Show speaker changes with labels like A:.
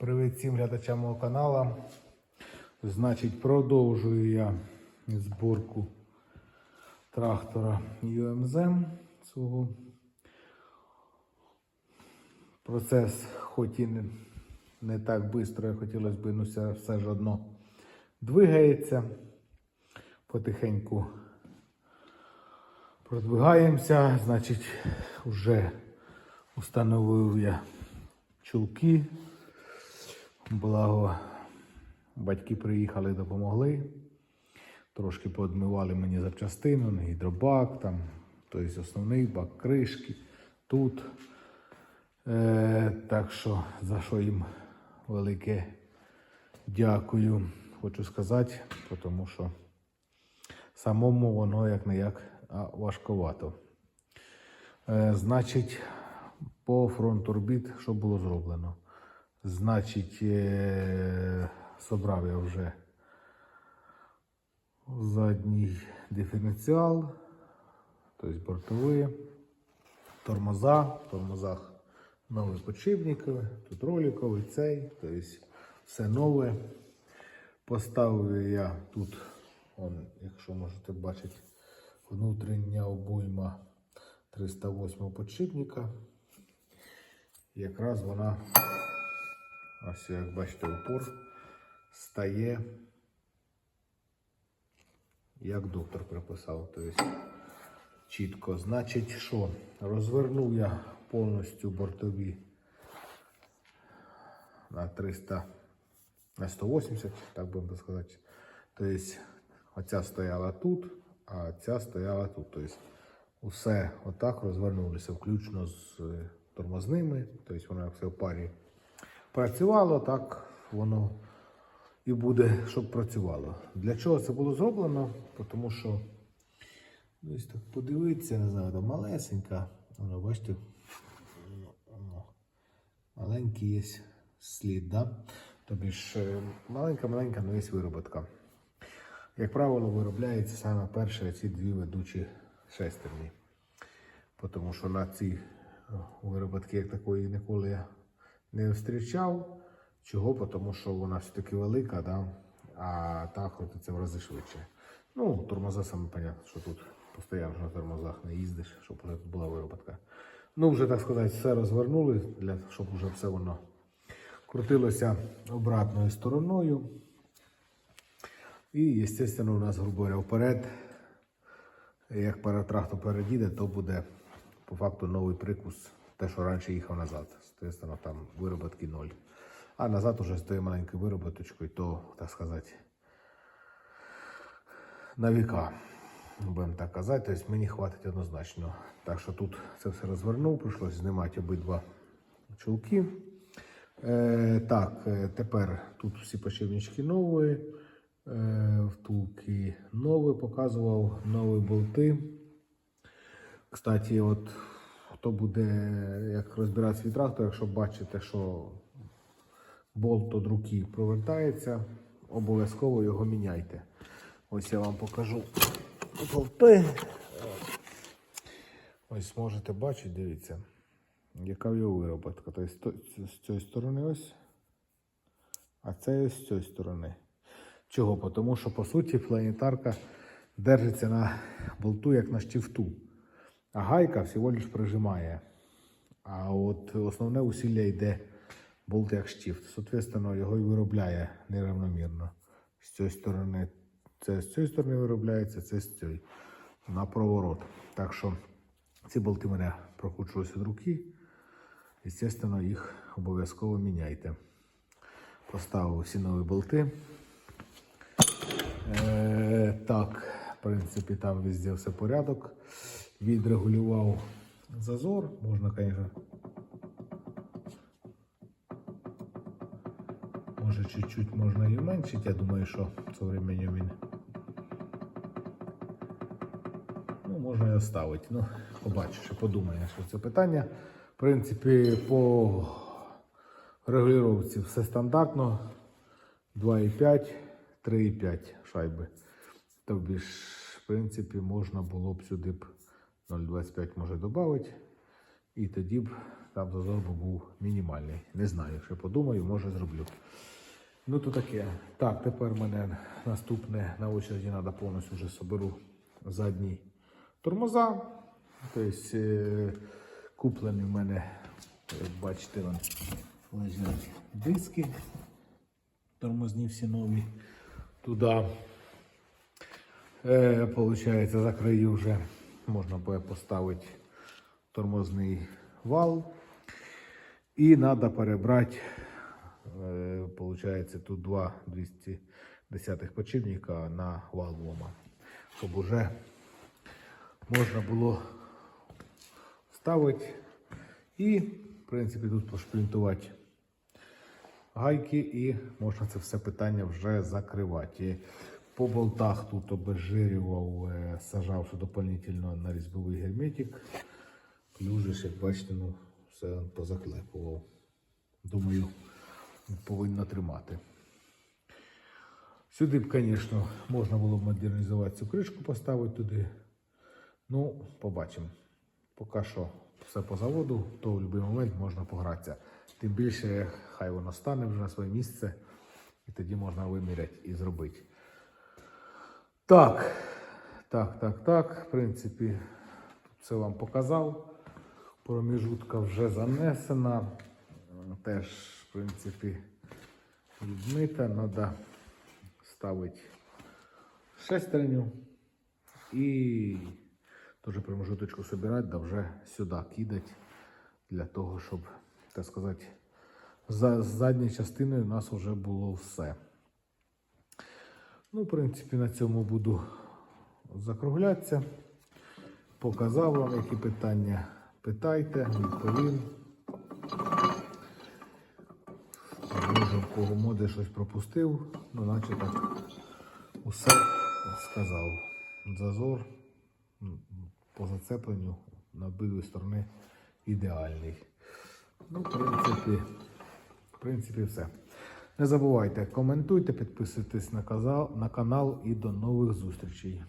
A: Привіт всім глядачам мого каналу. Значить, продовжую я зборку трактора UMZ свого. Процес, хоч і не, не так швидко, як хотілося б, ну все, ж одно двигається. Потихеньку продвигаємося. Значить, вже установив я чулки. Благо, батьки приїхали, допомогли. Трошки поодмивали мені запчастину, гідробак, там, тобто основний бак кришки тут. Е, так що за що їм велике дякую, хочу сказати, тому що самому воно як не як важковато. Е, значить, по фронту орбіт, що було зроблено? Значить, е, собрав я вже задній диференціал, тобто бортові, тормоза, в тормозах нові подшипники, тут роликовий цей, тобто все нове. Поставив я тут, он, якщо можете бачити, внутрішня обойма 308 подшипника. Якраз вона, ось як бачите, упор стає, як доктор приписав. Тобто чітко. Значить, що? Розвернув я повністю бортові на 300, на 180, так би сказати. Тобто, оця стояла тут, а ця стояла тут. Тобто, усе отак розвернулося, включно з тормозними. Тобто, воно все в парі працювало, так воно і буде, щоб працювало. Для чого це було зроблено? Тому що Ось так подивитися, не знаю, малесенька. Воно, бачите, маленький є слід, да? Тобі ж маленька-маленька, але є вироботка. Як правило, виробляється саме перші ці дві ведучі шестерні. Тому що на ці е, вироботки, як такої, ніколи не зустрічав. Чого? Тому що вона все-таки велика, да? а та крутиться в рази швидше. Ну, тормоза саме понятно, що тут постійно на тормозах не їздиш, щоб вже тут була вироботка. Ну, вже, так сказати, все розвернули, для, щоб вже все воно крутилося обратною стороною. І, звісно, у нас, грубо говоря, вперед, як паратрактор передіде, то буде по факту новий прикус, те, що раніше їхав назад. Звісно, там вироботки ноль. А назад уже з тою маленькою вироботочкою, то, так сказати, на віка, будемо так казати. Тобто мені хватить однозначно. Так що тут це все розвернув, прийшлося знімати обидва чулки. Е, так, е, тепер тут всі почивнички нові, е, втулки нові, показував нові болти. Кстати, от хто буде як розбирати свій трактор, якщо бачите, що болт від руки провертається, обов'язково його міняйте. Ось я вам покажу болти. Ось можете бачити, дивіться, яка в його вироботка. Тобто з цієї сторони ось, а це ось з цієї сторони. Чого? Тому що, по суті, планетарка держиться на болту, як на штифту. А гайка всього лиш прижимає. А от основне усилля йде болт як штифт. Соответственно, його і виробляє нерівномірно. З цієї сторони це з цієї сторони виробляється, це з цієї. На проворот. Так що ці болти мене прокручуються від руки. Звісно, їх обов'язково міняйте. Поставив всі нові болти. Е, так, в принципі, там везде все порядок. Відрегулював зазор. Можна, звісно. Може, чуть-чуть можна і уменьшити. Я думаю, що з временем він. Ну, можна і оставити. Ну, ще подумає, що це питання. В принципі, по регулювання все стандартно. 2,5, 3,5 шайби. Тобі ж, в принципі, можна було б сюди б 0,25 може додати. І тоді б там зазор був мінімальний. Не знаю, якщо подумаю, може зроблю. Ну то таке. Так, тепер мене наступне на очереді треба повністю вже соберу задні тормоза. Тобто е, куплені в мене, як бачите, лежать диски. Тормозні всі нові. Туди, е, получається, за вже можна буде поставити тормозний вал. І треба перебрати, е, получається, тут два 210 подшипника на вал лома, щоб уже можна було ставити і, в принципі, тут пошплінтувати гайки і можна це все питання вже закривати. По болтах тут обезжирював, е, сажав дополнительно на різьбовий герметик. Плюс, як бачите, ну, все позаклепував. Думаю, повинно тримати. Сюди б, звісно, можна було б модернізувати цю кришку, поставити туди. Ну, побачимо. Поки що все по заводу, то в будь-який момент можна погратися. Тим більше, хай воно стане вже на своє місце, і тоді можна виміряти і зробити. Так, так, так, так. В принципі, тут все вам показав. Проміжутка вже занесена. Теж, в принципі, відмита. Треба ставити шестерню і теж промежуточку собирати, да вже сюди кидати для того, щоб, так сказати, за з задньою частиною у нас вже було все. Ну, в принципі, на цьому буду закруглятися. Показав вам, які питання питайте, відповім. Може, в кого моди щось пропустив, ну, наче так усе сказав. Зазор по зацепленню на обидві сторони ідеальний. Ну, в принципі, в принципі, все. Не забувайте, коментуйте, підписуйтесь на канал і до нових зустрічей.